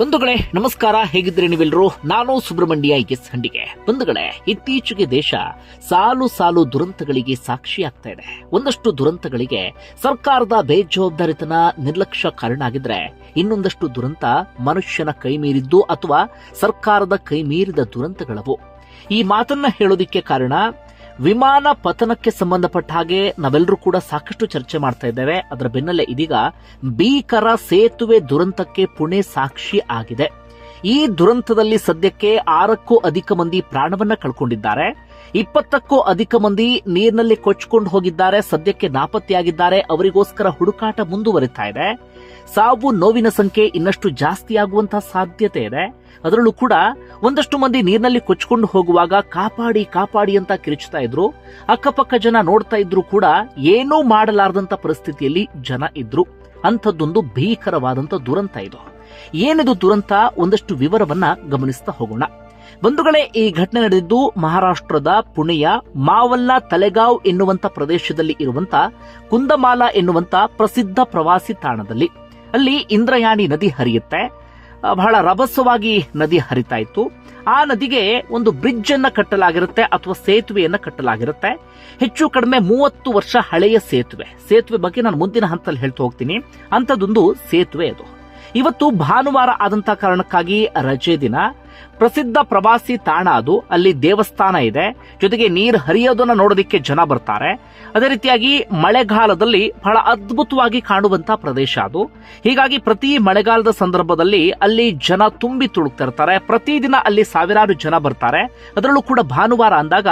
ಬಂಧುಗಳೇ, ನಮಸ್ಕಾರ. ಹೇಗಿದ್ರೆ ನೀವೆಲ್ಲರೂ? ನಾನು ಸುಬ್ರಹ್ಮಣ್ಯ ಎಸ್ ಹಂಡಿಗೆ. ಬಂಧುಗಳೇ, ಇತ್ತೀಚೆಗೆ ದೇಶ ಸಾಲು ಸಾಲು ದುರಂತಗಳಿಗೆ ಸಾಕ್ಷಿಯಾಗ್ತಾ ಇದೆ. ಒಂದಷ್ಟು ದುರಂತಗಳಿಗೆ ಸರ್ಕಾರದ ಬೇಜವಾಬ್ದಾರಿತನ ನಿರ್ಲಕ್ಷ್ಯ ಕಾರಣ ಆಗಿದ್ರೆ ಇನ್ನೊಂದಷ್ಟು ದುರಂತ ಮನುಷ್ಯನ ಕೈ ಮೀರಿದ್ದು ಅಥವಾ ಸರ್ಕಾರದ ಕೈ ಮೀರಿದ ದುರಂತಗಳವು. ಈ ಮಾತನ್ನ ಹೇಳೋದಿಕ್ಕೆ ಕಾರಣ ವಿಮಾನ ಪತನಕ್ಕೆ ಸಂಬಂಧಪಟ್ಟ ಹಾಗೆ ನಾವೆಲ್ಲರೂ ಕೂಡ ಸಾಕಷ್ಟು ಚರ್ಚೆ ಮಾಡ್ತಾ ಇದ್ದೇವೆ. ಅದರ ಬೆನ್ನಲ್ಲೇ ಇದೀಗ ಭೀಕರ ಸೇತುವೆ ದುರಂತಕ್ಕೆ ಪುಣೆ ಸಾಕ್ಷಿ ಆಗಿದೆ. ಈ ದುರಂತದಲ್ಲಿ ಸದ್ಯಕ್ಕೆ ಆರಕ್ಕೂ ಅಧಿಕ ಮಂದಿ ಪ್ರಾಣವನ್ನ ಕಳ್ಕೊಂಡಿದ್ದಾರೆ. ಇಪ್ಪತ್ತಕ್ಕೂ ಅಧಿಕ ಮಂದಿ ನೀರಿನಲ್ಲಿ ಕೊಚ್ಕೊಂಡು ಹೋಗಿದ್ದಾರೆ. ಸದ್ಯಕ್ಕೆ ನಾಪತ್ತೆಯಾಗಿದ್ದಾರೆ. ಅವರಿಗೋಸ್ಕರ ಹುಡುಕಾಟ ಮುಂದುವರಿತಾ ಇದೆ. ಸಾವು ನೋವಿನ ಸಂಖ್ಯೆ ಇನ್ನಷ್ಟು ಜಾಸ್ತಿಯಾಗುವಂತಹ ಸಾಧ್ಯತೆ ಇದೆ. ಅದರಲ್ಲೂ ಕೂಡ ಒಂದಷ್ಟು ಮಂದಿ ನೀರಿನಲ್ಲಿ ಕೊಚ್ಕೊಂಡು ಹೋಗುವಾಗ ಕಾಪಾಡಿ ಕಾಪಾಡಿ ಅಂತ ಕಿರುಚ್ತಾ ಇದ್ರು. ಅಕ್ಕಪಕ್ಕ ಜನ ನೋಡ್ತಾ ಇದ್ರು ಕೂಡ ಏನೂ ಮಾಡಲಾರದಂತ ಪರಿಸ್ಥಿತಿಯಲ್ಲಿ ಜನ ಇದ್ರು. ಅಂಥದ್ದೊಂದು ಭೀಕರವಾದಂತ ದುರಂತ ಇದು. ಏನಿದು ದುರಂತ? ಒಂದಷ್ಟು ವಿವರವನ್ನ ಗಮನಿಸ್ತಾ ಹೋಗೋಣ. ಬಂಧುಗಳೇ, ಈ ಘಟನೆ ನಡೆದಿದ್ದು ಮಹಾರಾಷ್ಟ್ರದ ಪುಣೆಯ ಮಾವಲ್ಲ ತಲೆಗಾವ್ ಎನ್ನುವಂತ ಪ್ರದೇಶದಲ್ಲಿ ಇರುವಂತ ಕುಂದಮಾಲ ಎನ್ನುವಂತ ಪ್ರಸಿದ್ಧ ಪ್ರವಾಸಿ ತಾಣದಲ್ಲಿ. ಅಲ್ಲಿ ಇಂದ್ರಯಾಣಿ ನದಿ ಹರಿಯುತ್ತೆ. ಬಹಳ ರಭಸವಾಗಿ ನದಿ ಹರಿತಾ ಇತ್ತು. ಆ ನದಿಗೆ ಒಂದು ಬ್ರಿಡ್ಜ್ ಅನ್ನ ಕಟ್ಟಲಾಗಿರುತ್ತೆ ಅಥವಾ ಸೇತುವೆಯನ್ನ ಕಟ್ಟಲಾಗಿರುತ್ತೆ. ಹೆಚ್ಚು ಕಡಿಮೆ ಮೂವತ್ತು ವರ್ಷ ಹಳೆಯ ಸೇತುವೆ. ಸೇತುವೆ ಬಗ್ಗೆ ನಾನು ಮುಂದಿನ ಹಂತದಲ್ಲಿ ಹೇಳ್ತಾ ಹೋಗ್ತೀನಿ. ಅಂಥದ್ದೊಂದು ಸೇತುವೆ ಅದು. ಇವತ್ತು ಭಾನುವಾರ ಆದಂತಹ ಕಾರಣಕ್ಕಾಗಿ ರಜೆ ದಿನ. ಪ್ರಸಿದ್ಧ ಪ್ರವಾಸಿ ತಾಣ ಅದು. ಅಲ್ಲಿ ದೇವಸ್ಥಾನ ಇದೆ. ಜೊತೆಗೆ ನೀರು ಹರಿಯೋದನ್ನ ನೋಡೋದಕ್ಕೆ ಜನ ಬರ್ತಾರೆ. ಅದೇ ರೀತಿಯಾಗಿ ಮಳೆಗಾಲದಲ್ಲಿ ಬಹಳ ಅದ್ಭುತವಾಗಿ ಕಾಣುವಂತಹ ಪ್ರದೇಶ ಅದು. ಹೀಗಾಗಿ ಪ್ರತಿ ಮಳೆಗಾಲದ ಸಂದರ್ಭದಲ್ಲಿ ಅಲ್ಲಿ ಜನ ತುಂಬಿ ತುಳುಕ್ತಾ ಇರ್ತಾರೆ. ಪ್ರತಿದಿನ ಅಲ್ಲಿ ಸಾವಿರಾರು ಜನ ಬರ್ತಾರೆ. ಅದರಲ್ಲೂ ಕೂಡ ಭಾನುವಾರ ಅಂದಾಗ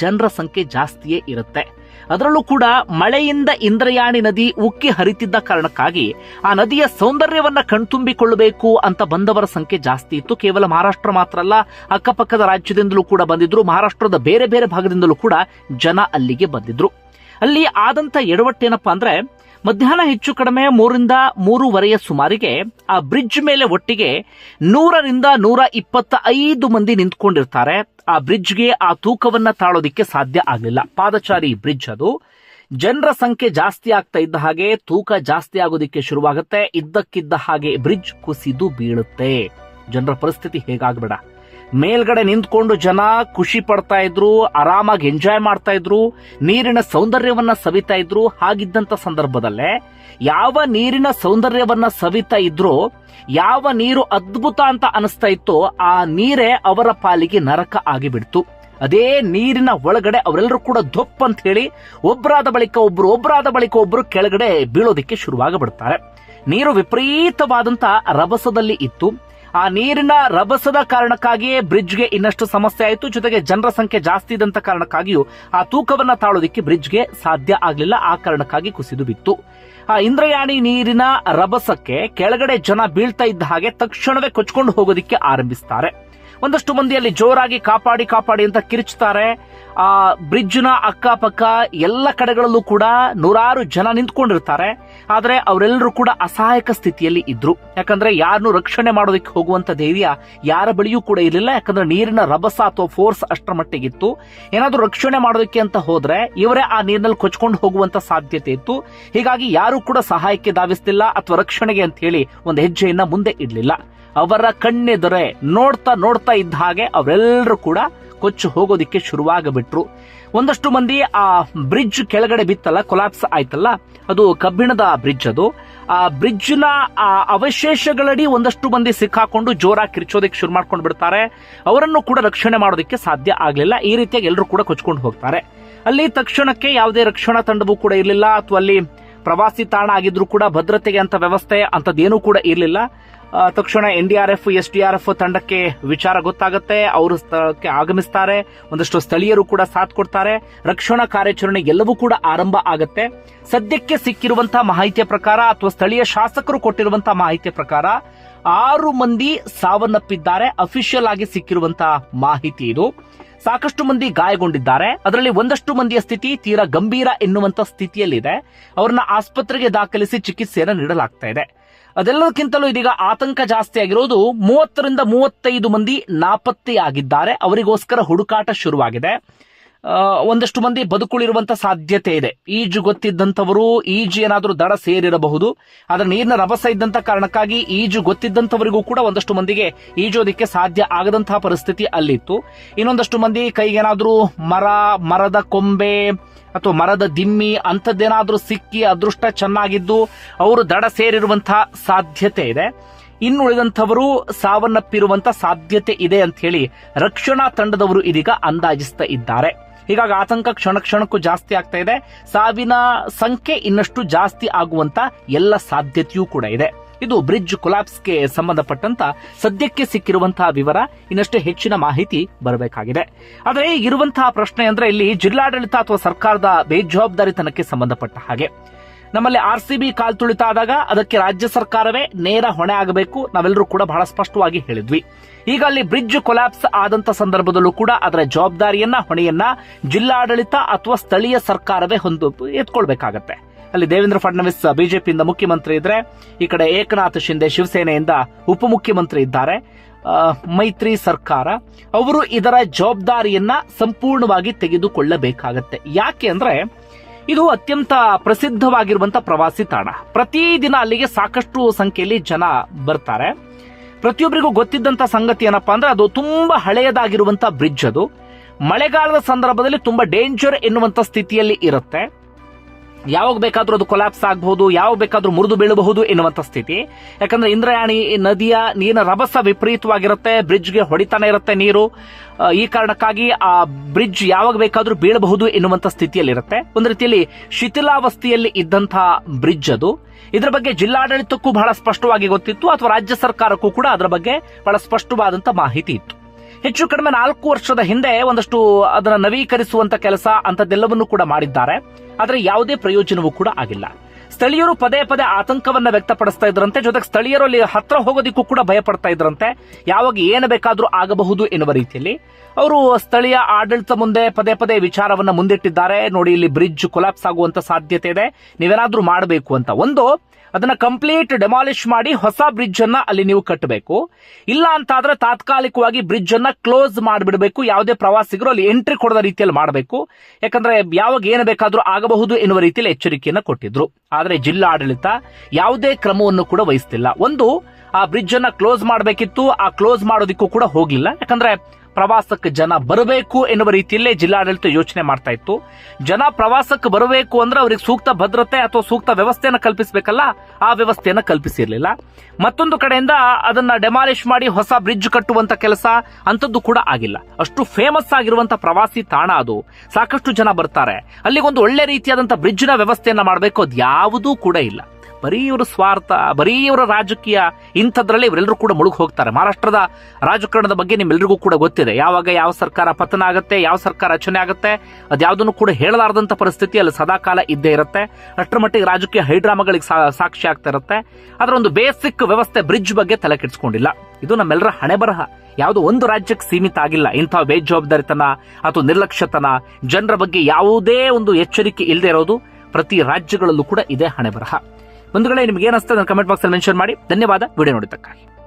ಜನರ ಸಂಖ್ಯೆ ಜಾಸ್ತಿಯೇ ಇರುತ್ತೆ. ಅದರಲ್ಲೂ ಕೂಡ ಮಳೆಯಿಂದ ಇಂದ್ರಯಾಣಿ ನದಿ ಉಕ್ಕಿ ಹರಿತಿದ್ದ ಕಾರಣಕ್ಕಾಗಿ ಆ ನದಿಯ ಸೌಂದರ್ಯವನ್ನ ಕಣ್ತುಂಬಿಕೊಳ್ಳಬೇಕು ಅಂತ ಬಂದವರ ಸಂಖ್ಯೆ ಜಾಸ್ತಿ ಇತ್ತು. ಕೇವಲ ಮಹಾರಾಷ್ಟ್ರ ಮಾತ್ರ ಅಲ್ಲ, ಅಕ್ಕಪಕ್ಕದ ರಾಜ್ಯದಿಂದಲೂ ಕೂಡ ಬಂದಿದ್ರು. ಮಹಾರಾಷ್ಟ್ರದ ಬೇರೆ ಬೇರೆ ಭಾಗದಿಂದಲೂ ಕೂಡ ಜನ ಅಲ್ಲಿಗೆ ಬಂದಿದ್ರು. ಅಲ್ಲಿ ಆದಂತ ಎಡವಟ್ಟೇನಪ್ಪ ಅಂದ್ರೆ ಮಧ್ಯಾಹ್ನ ಹೆಚ್ಚು ಕಡಿಮೆ ಮೂರಿಂದ ಮೂರುವರೆಯ ಸುಮಾರಿಗೆ ಆ ಬ್ರಿಡ್ಜ್ ಮೇಲೆ ಒಟ್ಟಿಗೆ ನೂರರಿಂದ ನೂರ ಇಪ್ಪತ್ತ ಐದು ಮಂದಿ ನಿಂತ್ಕೊಂಡಿರ್ತಾರೆ. ಆ ಬ್ರಿಡ್ಜ್ಗೆ ಆ ತೂಕವನ್ನ ತಾಳೋದಿಕ್ಕೆ ಸಾಧ್ಯ ಆಗಲಿಲ್ಲ. ಪಾದಚಾರಿ ಬ್ರಿಡ್ಜ್ ಅದು. ಜನರ ಸಂಖ್ಯೆ ಜಾಸ್ತಿ ಆಗ್ತಾ ಇದ್ದ ಹಾಗೆ ತೂಕ ಜಾಸ್ತಿ ಆಗೋದಿಕ್ಕೆ ಶುರುವಾಗುತ್ತೆ. ಇದ್ದಕ್ಕಿದ್ದ ಹಾಗೆ ಬ್ರಿಡ್ಜ್ ಕುಸಿದು ಬೀಳುತ್ತೆ. ಜನರ ಪರಿಸ್ಥಿತಿ ಹೇಗಾಗ್ಬೇಡ. ಮೇಲ್ಗಡೆ ನಿಂತ್ಕೊಂಡು ಜನ ಖುಷಿ ಪಡ್ತಾ ಇದ್ರು, ಆರಾಮಾಗಿ ಎಂಜಾಯ್ ಮಾಡ್ತಾ ಇದ್ರು, ನೀರಿನ ಸೌಂದರ್ಯವನ್ನ ಸವಿತಾ ಇದ್ರು. ಹಾಗಿದ್ದಂತ ಸಂದರ್ಭದಲ್ಲೇ, ಯಾವ ನೀರಿನ ಸೌಂದರ್ಯವನ್ನ ಸವಿತಾ ಇದ್ರು, ಯಾವ ನೀರು ಅದ್ಭುತ ಅಂತ ಅನಿಸ್ತಾ ಇತ್ತೋ, ಆ ನೀರೇ ಅವರ ಪಾಲಿಗೆ ನರಕ ಆಗಿಬಿಡ್ತು. ಅದೇ ನೀರಿನ ಒಳಗಡೆ ಅವರೆಲ್ಲರೂ ಕೂಡ ದೊಪ್ಪ ಅಂತ ಹೇಳಿ ಒಬ್ಬರಾದ ಬಳಿಕ ಒಬ್ರು ಒಬ್ಬರಾದ ಬಳಿಕ ಒಬ್ರು ಕೆಳಗಡೆ ಬೀಳೋದಿಕ್ಕೆ ಶುರುವಾಗಬಿಡ್ತಾರೆ. ನೀರು ವಿಪರೀತವಾದಂತ ರಭಸದಲ್ಲಿ ಇತ್ತು. ಆ ನೀರಿನ ರಭಸದ ಕಾರಣಕ್ಕಾಗಿಯೇ ಬ್ರಿಡ್ಜ್ಗೆ ಇನ್ನಷ್ಟು ಸಮಸ್ಯೆ ಆಯಿತು. ಜೊತೆಗೆ ಜನರ ಸಂಖ್ಯೆ ಜಾಸ್ತಿ ಇದ್ದಂತ ಕಾರಣಕ್ಕಾಗಿಯೂ ಆ ತೂಕವನ್ನ ತಾಳೋದಿಕ್ಕೆ ಬ್ರಿಡ್ಜ್ಗೆ ಸಾಧ್ಯ ಆಗಲಿಲ್ಲ. ಆ ಕಾರಣಕ್ಕಾಗಿ ಕುಸಿದು ಬಿತ್ತು. ಆ ಇಂದ್ರಯಾಣಿ ನೀರಿನ ರಭಸಕ್ಕೆ ಕೆಳಗಡೆ ಜನ ಬೀಳ್ತಾ ಇದ್ದ ಹಾಗೆ ತಕ್ಷಣವೇ ಕೊಚ್ಕೊಂಡು ಹೋಗೋದಿಕ್ಕೆ ಆರಂಭಿಸ್ತಾರೆ. ಒಂದಷ್ಟು ಮಂದಿಯಲ್ಲಿ ಜೋರಾಗಿ ಕಾಪಾಡಿ ಕಾಪಾಡಿ ಅಂತ ಕಿರುಚ್ತಾರೆ ಆ ಬ್ರಿಡ್ಜ್ನ ಅಕ್ಕಪಕ್ಕ ಎಲ್ಲ ಕಡೆಗಳಲ್ಲೂ ಕೂಡ ನೂರಾರು ಜನ ನಿಂತ್ಕೊಂಡಿರ್ತಾರೆ. ಆದರೆ ಅವರೆಲ್ಲರೂ ಕೂಡ ಅಸಹಾಯಕ ಸ್ಥಿತಿಯಲ್ಲಿ ಇದ್ರು. ಯಾಕಂದ್ರೆ ಯಾರನ್ನು ರಕ್ಷಣೆ ಮಾಡೋದಕ್ಕೆ ಹೋಗುವಂತ ಧೈರ್ಯ ಯಾರ ಬಳಿಯೂ ಕೂಡ ಇರಲಿಲ್ಲ. ಯಾಕಂದ್ರೆ ನೀರಿನ ರಭಸ ಅಥವಾ ಫೋರ್ಸ್ ಅಷ್ಟರ ಮಟ್ಟಿಗಿತ್ತು. ಏನಾದರೂ ರಕ್ಷಣೆ ಮಾಡೋದಕ್ಕೆ ಅಂತ ಹೋದ್ರೆ ಇವರೇ ಆ ನೀರಿನಲ್ಲಿ ಕೊಚ್ಕೊಂಡು ಹೋಗುವಂತ ಸಾಧ್ಯತೆ ಇತ್ತು. ಹೀಗಾಗಿ ಯಾರು ಕೂಡ ಸಹಾಯಕ್ಕೆ ಧಾವಿಸ್ತಿಲ್ಲ ಅಥವಾ ರಕ್ಷಣೆಗೆ ಅಂತ ಹೇಳಿ ಒಂದು ಹೆಜ್ಜೆಯನ್ನ ಮುಂದೆ ಇಡ್ಲಿಲ್ಲ. ಅವರ ಕಣ್ಣೆದುರೆ ನೋಡ್ತಾ ನೋಡ್ತಾ ಇದ್ದ ಹಾಗೆ ಅವರೆಲ್ಲರೂ ಕೂಡ ಕೊಚ್ಚು ಹೋಗೋದಿಕ್ಕೆ ಶುರುವಾಗಬಿಟ್ರು. ಒಂದಷ್ಟು ಮಂದಿ ಆ ಬ್ರಿಡ್ಜ್ ಕೆಳಗಡೆ ಬಿತ್ತಲ್ಲ, ಕೊಲಾಪ್ಸ್ ಆಯ್ತಲ್ಲ, ಅದು ಕಬ್ಬಿಣದ ಬ್ರಿಡ್ಜ್ ಅದು. ಆ ಬ್ರಿಡ್ಜ್ನ ಆ ಅವಶೇಷಗಳಡಿ ಒಂದಷ್ಟು ಮಂದಿ ಸಿಕ್ಕಾಕೊಂಡು ಜೋರಾಗಿ ಕಿರ್ಚೋದಕ್ಕೆ ಶುರು ಮಾಡ್ಕೊಂಡು ಬಿಡ್ತಾರೆ. ಅವರನ್ನು ಕೂಡ ರಕ್ಷಣೆ ಮಾಡೋದಕ್ಕೆ ಸಾಧ್ಯ ಆಗಲಿಲ್ಲ. ಈ ರೀತಿಯಾಗಿ ಎಲ್ಲರೂ ಕೂಡ ಕೊಚ್ಕೊಂಡು ಹೋಗ್ತಾರೆ. ಅಲ್ಲಿ ತಕ್ಷಣಕ್ಕೆ ಯಾವುದೇ ರಕ್ಷಣಾ ತಂಡವೂ ಕೂಡ ಇರಲಿಲ್ಲ. ಅಥವಾ ಅಲ್ಲಿ ಪ್ರವಾಸಿ ತಾಣ ಆಗಿದ್ರು ಕೂಡ ಭದ್ರತೆಗೆ ಅಂತ ವ್ಯವಸ್ಥೆ ಅಂತದೇನೂ ಕೂಡ ಇರಲಿಲ್ಲ. ತಕ್ಷಣ N D R F S D R F ತಂಡಕ್ಕೆ ವಿಚಾರ ಗೊತ್ತಾಗುತ್ತೆ. ಅವರು ಸ್ಥಳಕ್ಕೆ ಆಗಮಿಸ್ತಾರೆ. ಒಂದಷ್ಟು ಸ್ಥಳೀಯರು ಕೂಡ ಸಾಥ್ ಕೊಡ್ತಾರೆ. ರಕ್ಷಣಾ ಕಾರ್ಯಾಚರಣೆ ಎಲ್ಲವೂ ಕೂಡ ಆರಂಭ ಆಗುತ್ತೆ. ಸದ್ಯಕ್ಕೆ ಸಿಕ್ಕಿರುವಂತಹ ಮಾಹಿತಿಯ ಪ್ರಕಾರ ಅಥವಾ ಸ್ಥಳೀಯ ಶಾಸಕರು ಕೊಟ್ಟಿರುವಂತಹ ಮಾಹಿತಿಯ ಪ್ರಕಾರ ಆರು ಮಂದಿ ಸಾವನ್ನಪ್ಪಿದ್ದಾರೆ. ಅಫಿಷಿಯಲ್ ಆಗಿ ಸಿಕ್ಕಿರುವಂತಹ ಮಾಹಿತಿ ಇದು. ಸಾಕಷ್ಟು ಮಂದಿ ಗಾಯಗೊಂಡಿದ್ದಾರೆ. ಅದರಲ್ಲಿ ಒಂದಷ್ಟು ಮಂದಿಯ ಸ್ಥಿತಿ ತೀರಾ ಗಂಭೀರ ಎನ್ನುವಂತ ಸ್ಥಿತಿಯಲ್ಲಿದೆ. ಅವರನ್ನ ಆಸ್ಪತ್ರೆಗೆ ದಾಖಲಿಸಿ ಚಿಕಿತ್ಸೆಯನ್ನು ನೀಡಲಾಗ್ತಾ ಇದೆ. ಅದೆಲ್ಲದಕ್ಕಿಂತಲೂ ಇದೀಗ ಆತಂಕ ಜಾಸ್ತಿ ಆಗಿರೋದು ಮೂವತ್ತರಿಂದ ಮೂವತ್ತೈದು ಮಂದಿ ನಾಪತ್ತೆಯಾಗಿದ್ದಾರೆ. ಅವರಿಗೋಸ್ಕರ ಹುಡುಕಾಟ ಶುರುವಾಗಿದೆ. ಒಂದಷ್ಟು ಮಂದಿ ಬದುಕುಳಿರುವಂತ ಸಾಧ್ಯತೆ ಇದೆ. ಈಜು ಗೊತ್ತಿದ್ದಂಥವರು ಈಜು ಏನಾದರೂ ದಡ ಸೇರಿರಬಹುದು. ಆದ್ರೆ ನೀರಿನ ರಭಸ ಇದ್ದಂತ ಕಾರಣಕ್ಕಾಗಿ ಈಜು ಗೊತ್ತಿದ್ದಂಥವರಿಗೂ ಕೂಡ ಒಂದಷ್ಟು ಮಂದಿಗೆ ಈಜೋದಿಕ್ಕೆ ಸಾಧ್ಯ ಆಗದಂತಹ ಪರಿಸ್ಥಿತಿ ಅಲ್ಲಿತ್ತು. ಇನ್ನೊಂದಷ್ಟು ಮಂದಿ ಕೈಗೇನಾದ್ರೂ ಮರ, ಮರದ ಕೊಂಬೆ ಅಥವಾ ಮರದ ದಿಮ್ಮಿ ಅಂಥದ್ದೇನಾದ್ರೂ ಸಿಕ್ಕಿ ಅದೃಷ್ಟ ಚೆನ್ನಾಗಿದ್ದು ಅವರು ದಡ ಸೇರಿರುವಂತಹ ಸಾಧ್ಯತೆ ಇದೆ. ಇನ್ನುಳಿದಂಥವರು ಸಾವನ್ನಪ್ಪಿರುವಂತ ಸಾಧ್ಯತೆ ಇದೆ ಅಂತ ಹೇಳಿ ರಕ್ಷಣಾ ತಂಡದವರು ಇದೀಗ ಅಂದಾಜಿಸ್ತಾ ಇದ್ದಾರೆ. ಹೀಗಾಗಿ ಆತಂಕ ಕ್ಷಣ ಕ್ಷಣಕ್ಕೂ ಜಾಸ್ತಿ ಆಗ್ತಾ ಇದೆ. ಸಾವಿನ ಸಂಖ್ಯೆ ಇನ್ನಷ್ಟು ಜಾಸ್ತಿ ಆಗುವಂತ ಎಲ್ಲ ಸಾಧ್ಯತೆಯೂ ಕೂಡ ಇದೆ. ಇದು ಬ್ರಿಡ್ಜ್ ಕೊಲಾಪ್ಸ್ಗೆ ಸಂಬಂಧಪಟ್ಟಂತ ಸದ್ಯಕ್ಕೆ ಸಿಕ್ಕಿರುವಂತಹ ವಿವರ, ಇನ್ನಷ್ಟು ಹೆಚ್ಚಿನ ಮಾಹಿತಿ ಬರಬೇಕಾಗಿದೆ. ಆದರೆ ಇರುವಂತಹ ಪ್ರಶ್ನೆ ಅಂದ್ರೆ ಇಲ್ಲಿ ಜಿಲ್ಲಾಡಳಿತ ಅಥವಾ ಸರ್ಕಾರದ ಬೇಜವಾಬ್ದಾರಿತನಕ್ಕೆ ಸಂಬಂಧಪಟ್ಟ ಹಾಗೆ. ನಮ್ಮಲ್ಲಿ ಆರ್ ಸಿ ಬಿ ಕಾಲ್ ತುಳಿತ ಆದಾಗ ಅದಕ್ಕೆ ರಾಜ್ಯ ಸರ್ಕಾರವೇ ನೇರ ಹೊಣೆ ಆಗಬೇಕು. ನಾವೆಲ್ಲರೂ ಕೂಡ ಬಹಳ ಸ್ಪಷ್ಟವಾಗಿ ಹೇಳಿದ್ವಿ. ಈಗ ಅಲ್ಲಿ ಬ್ರಿಡ್ಜ್ ಕೊಲಾಪ್ಸ್ ಆದಂತ ಸಂದರ್ಭದಲ್ಲೂ ಕೂಡ ಅದರ ಜವಾಬ್ದಾರಿಯನ್ನ, ಹೊಣೆಯನ್ನ ಜಿಲ್ಲಾಡಳಿತ ಅಥವಾ ಸ್ಥಳೀಯ ಸರ್ಕಾರವೇ ಹೊಂದು ಎತ್ಕೊಳ್ಬೇಕಾಗತ್ತೆ. ಅಲ್ಲಿ ದೇವೇಂದ್ರ ಫಡ್ನವೀಸ್ ಬಿಜೆಪಿಯಿಂದ ಮುಖ್ಯಮಂತ್ರಿ ಇದ್ರೆ, ಈ ಕಡೆ ಏಕನಾಥ್ ಶಿಂದೆ ಶಿವಸೇನೆಯಿಂದ ಉಪಮುಖ್ಯಮಂತ್ರಿ ಇದ್ದಾರೆ. ಮೈತ್ರಿ ಸರ್ಕಾರ, ಅವರು ಇದರ ಜವಾಬ್ದಾರಿಯನ್ನ ಸಂಪೂರ್ಣವಾಗಿ ತೆಗೆದುಕೊಳ್ಳಬೇಕಾಗತ್ತೆ. ಯಾಕೆ ಅಂದ್ರೆ, ಇದು ಅತ್ಯಂತ ಪ್ರಸಿದ್ಧವಾಗಿರುವಂತಹ ಪ್ರವಾಸಿ ತಾಣ. ಪ್ರತಿದಿನ ಅಲ್ಲಿಗೆ ಸಾಕಷ್ಟು ಸಂಖ್ಯೆಯಲ್ಲಿ ಜನ ಬರ್ತಾರೆ. ಪ್ರತಿಯೊಬ್ಬರಿಗೂ ಗೊತ್ತಿದ್ದಂತ ಸಂಗತಿ ಏನಪ್ಪಾ ಅಂದ್ರೆ ಅದು ತುಂಬಾ ಹಳೆಯದಾಗಿರುವಂತ ಬ್ರಿಡ್ಜ್ ಅದು. ಮಳೆಗಾಲದ ಸಂದರ್ಭದಲ್ಲಿ ತುಂಬಾ ಡೇಂಜರ್ ಎನ್ನುವಂತ ಸ್ಥಿತಿಯಲ್ಲಿ ಇರುತ್ತೆ. ಯಾವಾಗ ಬೇಕಾದ್ರೂ ಅದು ಕೊಲಾಪ್ಸ್ ಆಗಬಹುದು, ಯಾವಾಗ ಬೇಕಾದ್ರೂ ಮುರಿದು ಬೀಳಬಹುದು ಎನ್ನುವಂತ ಸ್ಥಿತಿ. ಯಾಕಂದ್ರೆ ಇಂದ್ರಯಾಣಿ ನದಿಯ ನೀರಿನ ರಭಸ ವಿಪರೀತವಾಗಿರುತ್ತೆ ಬ್ರಿಡ್ಜ್ಗೆ ಹೊಡಿತಾನೆ ಇರುತ್ತೆ ನೀರು. ಈ ಕಾರಣಕ್ಕಾಗಿ ಆ ಬ್ರಿಡ್ಜ್ ಯಾವಾಗ ಬೇಕಾದ್ರೂ ಬೀಳಬಹುದು ಎನ್ನುವಂತ ಸ್ಥಿತಿಯಲ್ಲಿರುತ್ತೆ. ಒಂದು ರೀತಿಯಲ್ಲಿ ಶಿಥಿಲಾವಸ್ಥೆಯಲ್ಲಿ ಇದ್ದಂತಹ ಬ್ರಿಡ್ಜ್ ಅದು. ಇದರ ಬಗ್ಗೆ ಜಿಲ್ಲಾಡಳಿತಕ್ಕೂ ಬಹಳ ಸ್ಪಷ್ಟವಾಗಿ ಗೊತ್ತಿತ್ತು, ಅಥವಾ ರಾಜ್ಯ ಸರ್ಕಾರಕ್ಕೂ ಕೂಡ ಅದರ ಬಗ್ಗೆ ಬಹಳ ಸ್ಪಷ್ಟವಾದಂತ ಮಾಹಿತಿ ಇತ್ತು. ಹೆಚ್ಚು ಕಡಿಮೆ ನಾಲ್ಕು ವರ್ಷದ ಹಿಂದೆ ಒಂದಷ್ಟು ಅದನ್ನ ನವೀಕರಿಸುವಂತ ಕೆಲಸ ಅಂತದೆಲ್ಲವನ್ನೂ ಕೂಡ ಮಾಡಿದ್ದಾರೆ. ಆದರೆ ಯಾವುದೇ ಪ್ರಯೋಜನವೂ ಕೂಡ ಆಗಿಲ್ಲ. ಸ್ಥಳೀಯರು ಪದೇ ಪದೇ ಆತಂಕವನ್ನ ವ್ಯಕ್ತಪಡಿಸ್ತಾ ಇದ್ರಂತೆ. ಜೊತೆಗೆ ಸ್ಥಳೀಯರು ಅಲ್ಲಿ ಹತ್ರ ಹೋಗೋದಿಕ್ಕೂ ಕೂಡ ಭಯ ಪಡ್ತಾ ಇದ್ರಂತೆ. ಯಾವಾಗ ಏನು ಬೇಕಾದ್ರೂ ಆಗಬಹುದು ಎನ್ನುವ ರೀತಿಯಲ್ಲಿ. ಅವರು ಸ್ಥಳೀಯ ಆಡಳಿತ ಮುಂದೆ ಪದೇ ಪದೇ ವಿಚಾರವನ್ನ ಮುಂದಿಟ್ಟಿದ್ದಾರೆ. ನೋಡಿ, ಇಲ್ಲಿ ಬ್ರಿಡ್ಜ್ ಕೊಲಾಪ್ಸ್ ಆಗುವಂತ ಸಾಧ್ಯತೆ ಇದೆ. ನೀವೇನಾದ್ರೂ ಮಾಡಬೇಕು ಅಂತ. ಒಂದು ಅದನ್ನ ಕಂಪ್ಲೀಟ್ ಡೆಮಾಲಿಷ್ ಮಾಡಿ ಹೊಸ ಬ್ರಿಡ್ಜ್ ಅನ್ನ ಅಲ್ಲಿ ನೀವು ಕಟ್ಟಬೇಕು ಇಲ್ಲ ಅಂತ ಆದ್ರೆ ತಾತ್ಕಾಲಿಕವಾಗಿ ಬ್ರಿಡ್ಜ್ ಅನ್ನ ಕ್ಲೋಸ್ ಮಾಡಿಬಿಡಬೇಕು. ಯಾವುದೇ ಪ್ರವಾಸಿಗರು ಅಲ್ಲಿ ಎಂಟ್ರಿ ಕೊಡದ ರೀತಿಯಲ್ಲಿ ಮಾಡಬೇಕು. ಯಾಕಂದ್ರೆ ಯಾವಾಗ ಏನು ಬೇಕಾದ್ರೂ ಆಗಬಹುದು ಎನ್ನುವ ರೀತಿಯಲ್ಲಿ ಎಚ್ಚರಿಕೆಯನ್ನು ಕೊಟ್ಟಿದ್ರು. ಆದ್ರೆ ಜಿಲ್ಲಾಡಳಿತ ಯಾವುದೇ ಕ್ರಮವನ್ನು ಕೂಡ ವಹಿಸ್ತಿಲ್ಲ. ಒಂದು, ಆ ಬ್ರಿಡ್ಜ್ ಅನ್ನ ಕ್ಲೋಸ್ ಮಾಡಬೇಕಿತ್ತು. ಆ ಕ್ಲೋಸ್ ಮಾಡೋದಿಕ್ಕೂ ಕೂಡ ಹೋಗ್ಲಿಲ್ಲ. ಯಾಕಂದ್ರೆ ಪ್ರವಾಸಕ್ಕೆ ಜನ ಬರಬೇಕು ಎನ್ನುವ ರೀತಿಯಲ್ಲೇ ಜಿಲ್ಲಾಡಳಿತ ಯೋಚನೆ ಮಾಡ್ತಾ ಇತ್ತು. ಜನ ಪ್ರವಾಸಕ್ಕೆ ಬರಬೇಕು ಅಂದ್ರೆ ಅವ್ರಿಗೆ ಸೂಕ್ತ ಭದ್ರತೆ ಅಥವಾ ಸೂಕ್ತ ವ್ಯವಸ್ಥೆಯನ್ನು ಕಲ್ಪಿಸಬೇಕಲ್ಲ, ಆ ವ್ಯವಸ್ಥೆಯನ್ನು ಕಲ್ಪಿಸಿರಲಿಲ್ಲ. ಮತ್ತೊಂದು ಕಡೆಯಿಂದ ಅದನ್ನ ಡೆಮಾಲಿಷ್ ಮಾಡಿ ಹೊಸ ಬ್ರಿಡ್ಜ್ ಕಟ್ಟುವಂತ ಕೆಲಸ ಅಂತದ್ದು ಕೂಡ ಆಗಿಲ್ಲ. ಅಷ್ಟು ಫೇಮಸ್ ಆಗಿರುವಂತಹ ಪ್ರವಾಸಿ ತಾಣ ಅದು. ಸಾಕಷ್ಟು ಜನ ಬರ್ತಾರೆ. ಅಲ್ಲಿಗೊಂದು ಒಳ್ಳೆ ರೀತಿಯಾದಂತಹ ಬ್ರಿಡ್ಜ್ನ ವ್ಯವಸ್ಥೆಯನ್ನ ಮಾಡಬೇಕು ಅದು ಯಾವುದೂ ಕೂಡ ಇಲ್ಲ. ಬರೀ ಇವರ ಸ್ವಾರ್ಥ, ಬರೀ ಇವರ ರಾಜಕೀಯ, ಇಂಥದ್ರಲ್ಲಿ ಇವರೆಲ್ಲರೂ ಕೂಡ ಮುಳುಗು ಹೋಗ್ತಾರೆ. ಮಹಾರಾಷ್ಟ್ರದ ರಾಜಕಾರಣದ ಬಗ್ಗೆ ನಿಮ್ಮೆಲ್ಲರಿಗೂ ಕೂಡ ಗೊತ್ತಿದೆ. ಯಾವಾಗ ಯಾವ ಸರ್ಕಾರ ಪತನ ಆಗುತ್ತೆ, ಯಾವ ಸರ್ಕಾರ ರಚನೆ ಆಗುತ್ತೆ, ಅದ್ಯಾವುದನ್ನು ಕೂಡ ಹೇಳಲಾರದಂತ ಪರಿಸ್ಥಿತಿ ಅಲ್ಲಿ ಸದಾಕಾಲ ಇದ್ದೇ ಇರುತ್ತೆ. ಅಷ್ಟರ ಮಟ್ಟಿಗೆ ರಾಜಕೀಯ ಹೈಡ್ರಾಮಗಳಿಗೆ ಸಾಕ್ಷಿ ಆಗ್ತಾ ಇರುತ್ತೆ. ಅದರ ಒಂದು ಬೇಸಿಕ್ ವ್ಯವಸ್ಥೆ ಬ್ರಿಡ್ಜ್ ಬಗ್ಗೆ ತಲೆ ಕೆಡಿಸ್ಕೊಂಡಿಲ್ಲ. ಇದು ನಮ್ಮೆಲ್ಲರ ಹಣೆ ಬರಹ ಯಾವುದೋ ಒಂದು ರಾಜ್ಯಕ್ಕೆ ಸೀಮಿತ ಆಗಿಲ್ಲ. ಇಂಥ ಬೇಜವಾಬ್ದಾರಿತನ ಅಥವಾ ನಿರ್ಲಕ್ಷ್ಯತನ ಜನರ ಬಗ್ಗೆ ಯಾವುದೇ ಒಂದು ಎಚ್ಚರಿಕೆ ಇಲ್ಲದೆ ಇರೋದು ಪ್ರತಿ ರಾಜ್ಯಗಳಲ್ಲೂ ಕೂಡ ಇದೇ ಹಣೆ ಬರಹ ಬಂಧುಗಳೇ ನಿಮ್ಗೆ ಏನಿಸ್ತದೆ ಕಮೆಂಟ್ ಬಾಕ್ಸ್ ಅಲ್ಲಿ ಮೆನ್ಷನ್ ಮಾಡಿ. ಧನ್ಯವಾದ. ವಿಡಿಯೋ ನೋಡಿದ್ದಕ್ಕಾಗಿ.